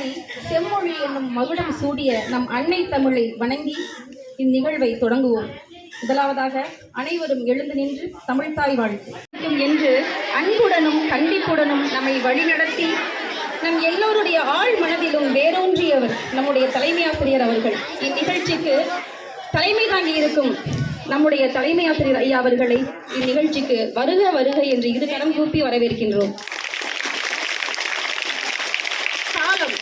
மொழி செம்மொழி என்னும் மகுடம் சூடிய நம் அன்னை தமிழை வணங்கி இந்நிகழ்வை தொடங்குவோம். முதலாவதாக அனைவரும் எழுந்து நின்று தமிழ்தாய் வாழ்த்து. என்று அன்புடனும் கண்டிப்புடனும் நம்மை வழிநடத்தி நம் எல்லோருடைய ஆழ் மனதிலும் வேரூன்றியவர் நம்முடைய தலைமை ஆசிரியர் அவர்கள். இந்நிகழ்ச்சிக்கு தலைமை தாங்கி இருக்கும் நம்முடைய தலைமை ஆசிரியர் ஐயா அவர்களை இந்நிகழ்ச்சிக்கு வருக வருக என்று இரு கரம் கூப்பி வரவேற்கின்றோம். காலம்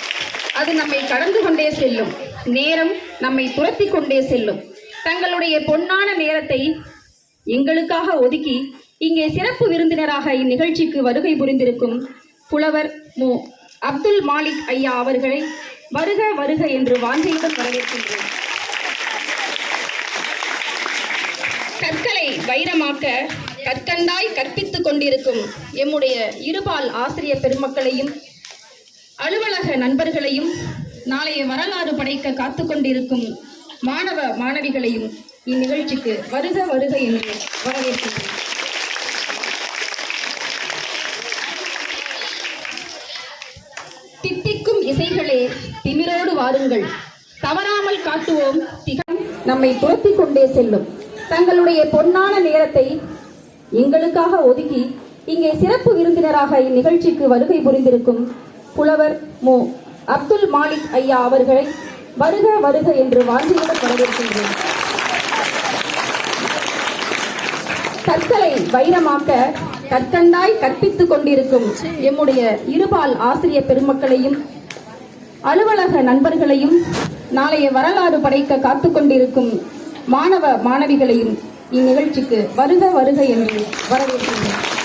அது நம்மை கடந்து கொண்டே செல்லும். நேரம் நம்மை துரத்தி கொண்டே செல்லும். தங்களுடைய பொன்னான நேரத்தை எங்களுக்காக ஒதுக்கி இங்கே சிறப்பு விருந்தினராக இந்நிகழ்ச்சிக்கு வருகை புரிந்திருக்கும் புலவர் மு. அப்துல் மாலிக் ஐயா அவர்களை வருக வருக என்று வாஞ்சையுடன் வரவேற்கின்றேன். கற்களை வைரமாக்க கற்கண்டாய் கற்பித்துக் கொண்டிருக்கும் எம்முடைய இருபால் ஆசிரியர் பெருமக்களையும் அலுவலக நண்பர்களையும் நாளைய வரலாறு படைக்க காத்து கொண்டிருக்கும் மாணவ மாணவிகளையும் இந்நிகழ்ச்சிக்கு வருக வருக என்று வரவேற்கிறேன் தித்திக்கும் இசைகளே திமிரோடு வாருங்கள். தவறாமல் காட்டுவோம் திகம். நம்மை துரத்தி கொண்டே செல்லும். தங்களுடைய பொன்னான நேரத்தை எங்களுக்காக ஒதுக்கி இங்கே சிறப்பு விருந்தினராக இந்நிகழ்ச்சிக்கு வருகை புரிந்திருக்கும் புலவர் மு. அப்துல் மாலிக் ஐயா அவர்களை வருக வருக என்று வாஞ்சியுடன் வரவேற்கின்றேன். கற்களை வைரமாக்க கற்கண்டாய் கற்பித்துக் கொண்டிருக்கும் எம்முடைய இருபால் ஆசிரியர் பெருமக்களையும் அலுவலக நண்பர்களையும் நாளைய வரலாறு படைக்க காத்துக்கொண்டிருக்கும் மாணவ மாணவிகளையும் இந்நிகழ்ச்சிக்கு வருக வருக என்று வரவேற்கின்றேன்.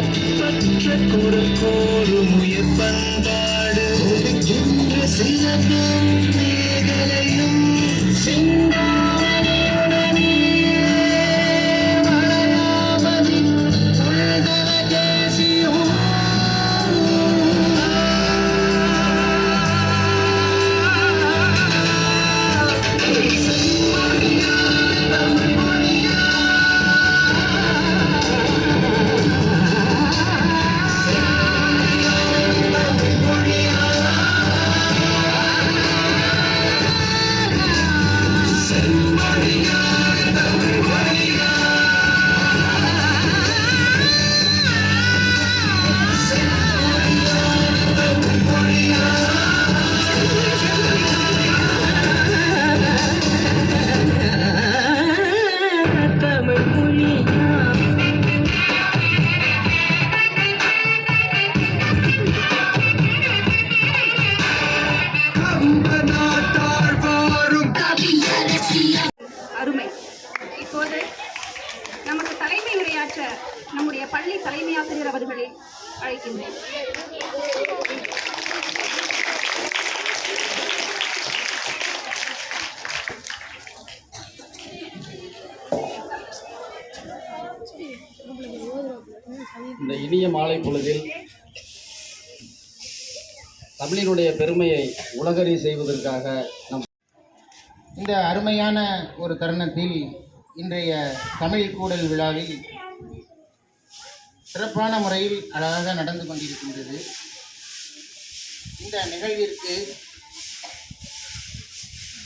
ஒப்பற்ற குரல் கோரும் உயிர் பண்பாடு. இனிய மாலை பொழுதில் தமிழினுடைய பெருமையை உலகறி செய்வதற்காக நம் இந்த அருமையான ஒரு தருணத்தில் இன்றைய தமிழ் கூடல் விழாவில் சிறப்பான முறையில் அழகாக நடந்து கொண்டிருக்கின்றது. இந்த நிகழ்விற்கு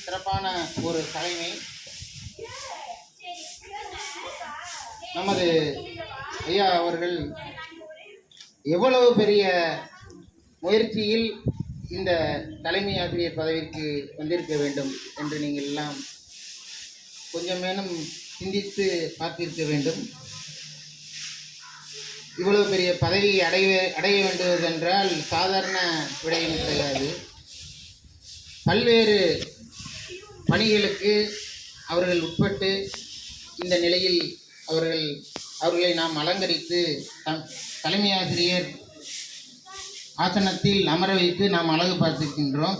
சிறப்பான ஒரு தலைமை நமது ஐயா அவர்கள் எவ்வளவு பெரிய முயற்சியில் இந்த தலைமை ஆசிரியர் பதவிக்கு வந்திருக்க வேண்டும் என்று நீங்கள் எல்லாம் கொஞ்சமேனும் சிந்தித்து பார்த்திருக்க வேண்டும்? இவ்வளவு பெரிய பதவி அடைய அடைய வேண்டுவதென்றால் சாதாரண விடயம் கிடையாது. பல்வேறு பணிகளுக்கு அவர்கள் உட்பட்டு இந்த நிலையில் அவர்கள் அவர்களை நாம் அலங்கரித்து தம் தலைமை ஆசிரியர் ஆசனத்தில் அமர வைத்து நாம் அழகு பார்த்திருக்கின்றோம்.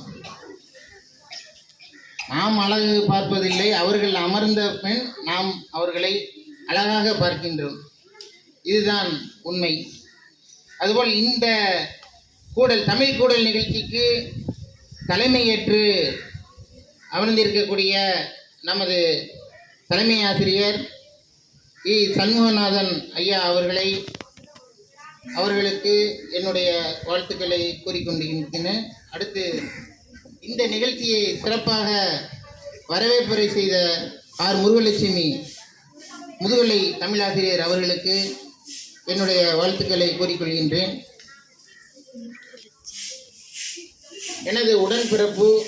நாம் அழகு பார்ப்பதில்லை அவர்கள் அமர்ந்த பின் நாம் அவர்களை அழகாக பார்க்கின்றோம். இதுதான் உண்மை. அதுபோல் இந்த கூடல் தமிழ் கூடல் நிகழ்ச்சிக்கு தலைமையேற்று அமர்ந்திருக்கக்கூடிய நமது தலைமை ஆசிரியர் இ. சண்முகநாதன் ஐயா அவர்களை அவர்களுக்கு என்னுடைய வாழ்த்துக்களை கூறிக்கொண்டிருக்கிறேன் அடுத்து இந்த நிகழ்ச்சியை சிறப்பாக வரவேற்புரை செய்த ஆர். முருகலட்சுமி முதுகலை தமிழாசிரியர் அவர்களுக்கு என்னுடைய வாழ்த்துக்களை கூறிக்கொள்கின்றேன். எனது உடன்பிறப்பு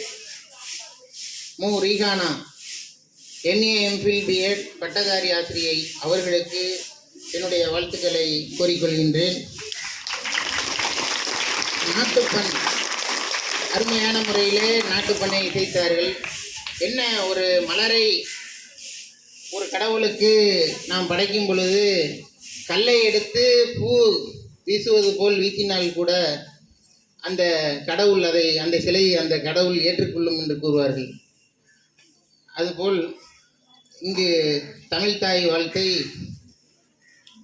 மு. ரீகானா. என்ஏ எம்ஃபில் பிஎட் பட்டதாரி ஆசிரியை அவர்களுக்கு என்னுடைய வாழ்த்துக்களை கூறிக்கொள்கின்றேன். நாட்டுப்பண் அருமையான முறையிலே நாட்டுப்பண்ணை இசைத்தார்கள். என்ன ஒரு மலரை ஒரு கடவுளுக்கு நாம் படைக்கும் பொழுது கல்லை எடுத்து பூ வீசுவது போல் வீசினால் கூட அந்த கடவுள் அதை அந்த சிலையை அந்த கடவுள் ஏற்றுக்கொள்ளும் என்று கூறுவார்கள். அதுபோல் இங்கு தமிழ் தாய் வாழ்த்தை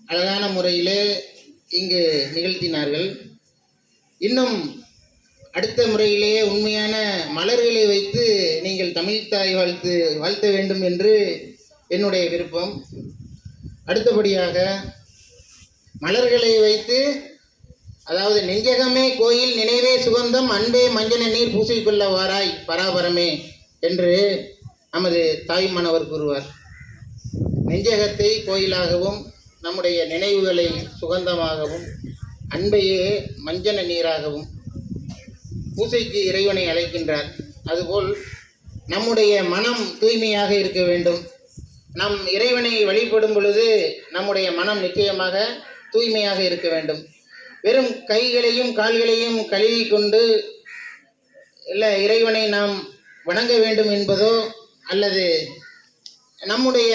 அழகான முறையிலே இங்கு நிகழ்த்தினார்கள். இன்னும் அடுத்த முறையிலே உண்மையான மலர்களை வைத்து நீங்கள் தமிழ்தாய் வாழ்த்து வாழ்த்த வேண்டும் என்று என்னுடைய விருப்பம். அடுத்தபடியாக மலர்களை வைத்து அதாவது நெஞ்சகமே கோயில் நினைவே சுகந்தம் அன்பே மஞ்சன நீர் பூசிக்கொள்ள வாராய் பராபரமே என்று நமது தாய்மானவர் கூறுவார் நெஞ்சகத்தை கோயிலாகவும் நம்முடைய நினைவுகளை சுகந்தமாகவும் அன்பையே மஞ்சன நீராகவும் பூசைக்கு இறைவனை அழைக்கின்றார். அதுபோல் நம்முடைய மனம் தூய்மையாக இருக்க வேண்டும். நம் இறைவனை வழிபடும் பொழுது நம்முடைய மனம் நிச்சயமாக தூய்மையாக இருக்க வேண்டும். வெறும் கைகளையும் கால்களையும் கழுவி கொண்டு இல்லை இறைவனை நாம் வணங்க வேண்டும் என்பதோ அல்லது நம்முடைய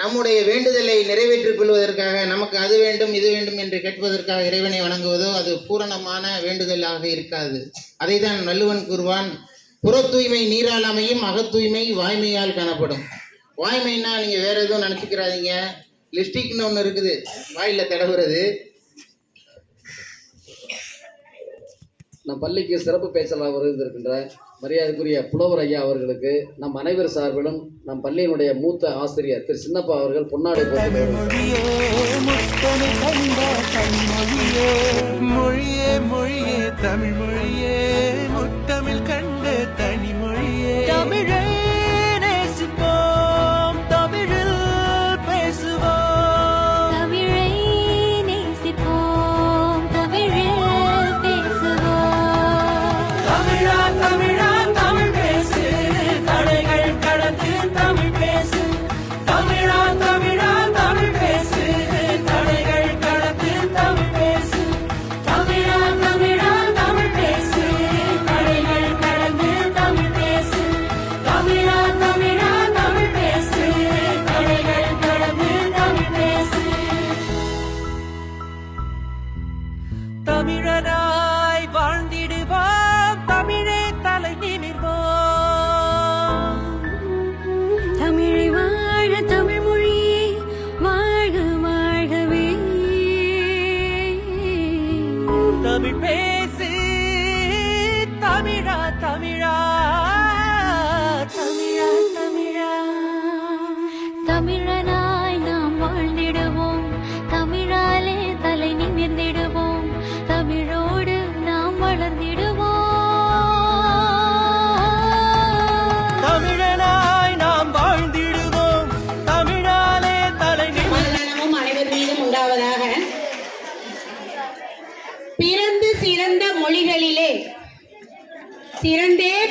நம்முடைய வேண்டுதலை நிறைவேற்றிக் கொள்வதற்காக நமக்கு அது வேண்டும் இது வேண்டும் என்று கேட்பதற்காக இறைவனை வணங்குவதோ அது பூரணமான வேண்டுதலாக இருக்காது. அதை தான் வள்ளுவன் கூறுவான் புற தூய்மை நீரால் அமையும் அகத்தூய்மை வாய்மையால் காணப்படும். வாய்மைன்னா நீங்கள் வேற எதுவும் நினச்சிக்கிறாதீங்க. லிப்ஸ்டிக்னு ஒன்று இருக்குது. வாயில் தடவுறது. நான் பள்ளிக்கு சிறப்பு பேச்சலாக வருகின்ற மரியாதைக்குரிய புலவர் ஐயா அவர்களுக்கு நம் அனைவர் சார்பிலும் நம் பள்ளியினுடைய மூத்த ஆசிரியர் திரு சின்னப்பா அவர்கள் பொன்னாடை மொழியே மொழியே தமிழ் மொழியே முத்தமிழ் கண்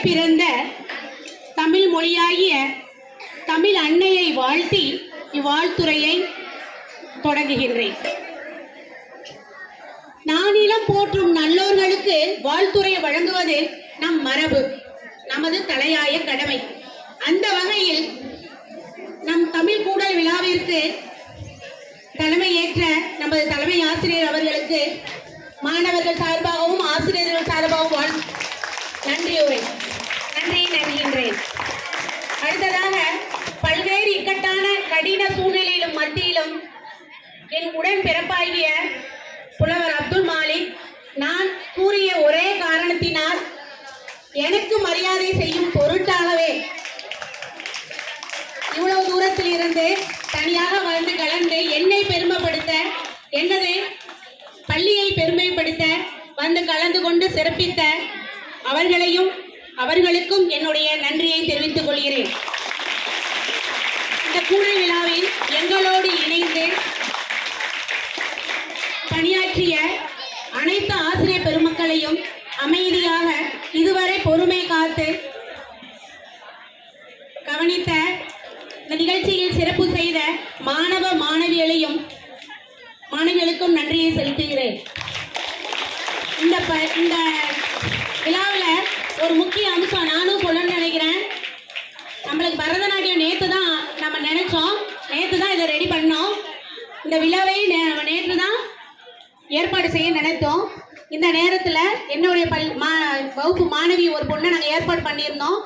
பிறந்த தமிழ் மொழியாகிய தமிழ் அன்னையை வாழ்த்தி இவ்வாழ்த்துறையை தொடங்குகின்றேன். நானிலம் போற்றும் நல்லோர்களுக்கு வாழ்த்துறையை வழங்குவது நம் மரபு நமது தலையாய கடமை. அந்த வகையில் நம் தமிழ் கூடல் விழாவிற்கு தலைமை ஏற்ற நமது தலைமை ஆசிரியர் அவர்களுக்கு மாணவர்கள் சார்பாகவும் ஆசிரியர்கள் சார்பாகவும் நன்றி நன்றியுரை. உடன் பிறப்பாகிய புலவர் அப்துல் மாலிக் நான் கூறிய ஒரே காரணத்தினால் எனக்கு மரியாதை செய்யும் பொருட்டாகவே இவ்வளவு தூரத்தில் இருந்து தனியாக வந்து கலந்து என்னை பெருமைப்படுத்த என்னது? பள்ளியை பெருமைப்படுத்த வந்து கலந்து கொண்டு சிறப்பித்த அவர்களையும் அவர்களுக்கும் என்னுடைய நன்றியை தெரிவித்துக் கொள்கிறேன். இந்த கூடை விழாவில் எங்களோடு இணைந்து அனைவரையும் அமைதியாக இதுவரை பொறுமை காத்து கவனித்த இந்த நிகழ்ச்சியில் சிறப்பு செய்த மாணவ மாணவிகளையும் மாணவிகளுக்கும் நன்றியை செலுத்துகிறேன். இந்த ப இந்த விழாவில் ஒரு முக்கிய அம்சம் நானும் சொல்லணும்னு நினைக்கிறேன். நம்மளுக்கு பரதநாட்டியம் நேற்று தான் நம்ம நினைச்சோம். நேற்று தான் இதை ரெடி பண்ணோம். இந்த விழாவை நே- நேற்று தான் ஏற்பாடு செய்ய நினைத்தோம். இந்த நேரத்தில் என்னுடைய பல் மா வகுப்பு மாணவி ஒரு பொண்ணை நாங்கள் ஏற்பாடு பண்ணியிருந்தோம்.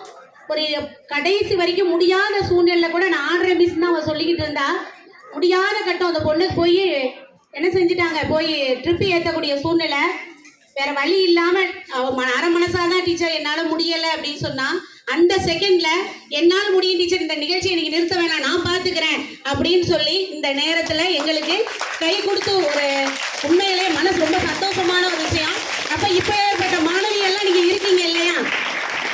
ஒரு கடைசி வரைக்கும் முடியாத சூழ்நிலை கூட நான் ஆடுற மிஸ் தான் அவள் சொல்லிக்கிட்டு இருந்தா. முடியாத கட்டம் அந்த பொண்ணுக்கு போய் என்ன செஞ்சிட்டாங்க? போய் ட்ரிப்பு ஏற்றக்கூடிய சூழ்நிலை. வேற வழி இல்லாமல் அவ ம- அரை மனசாதான் டீச்சர் என்னால் முடியலை அப்படின்னு சொன்னா அந்த செகண்ட்ல என்னால் முடியும் டீச்சர் இந்த நிகழ்ச்சியை நீங்க நிறுத்த வேணாம் நான் பார்த்துக்கிறேன் அப்படின்னு சொல்லி இந்த நேரத்தில் எங்களுக்கு கை கொடுத்து ஒரு உண்மையிலே மனசு ரொம்ப சந்தோஷமான ஒரு விஷயம். அப்போ இப்போ ஏற்பட்ட மாணவியெல்லாம் நீங்கள் இருக்கீங்க இல்லையா?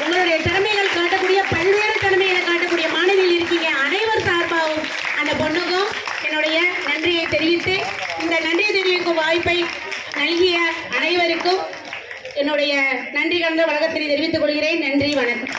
உங்களுடைய திறமைகள் காட்டக்கூடிய பல்வேறு திறமைகளை காட்டக்கூடிய மாணவிகள் இருக்கீங்க. அனைவர் சார்பாகவும் அந்த பொண்ணுக்கும் என்னுடைய நன்றியை தெரிவித்து இந்த நன்றியை தெரிவிக்கும் வாய்ப்பை நல்கிய அனைவருக்கும் என்னுடைய நன்றி கலந்த வணக்கத்தினை தெரிவித்துக் கொள்கிறேன். நன்றி வணக்கம்.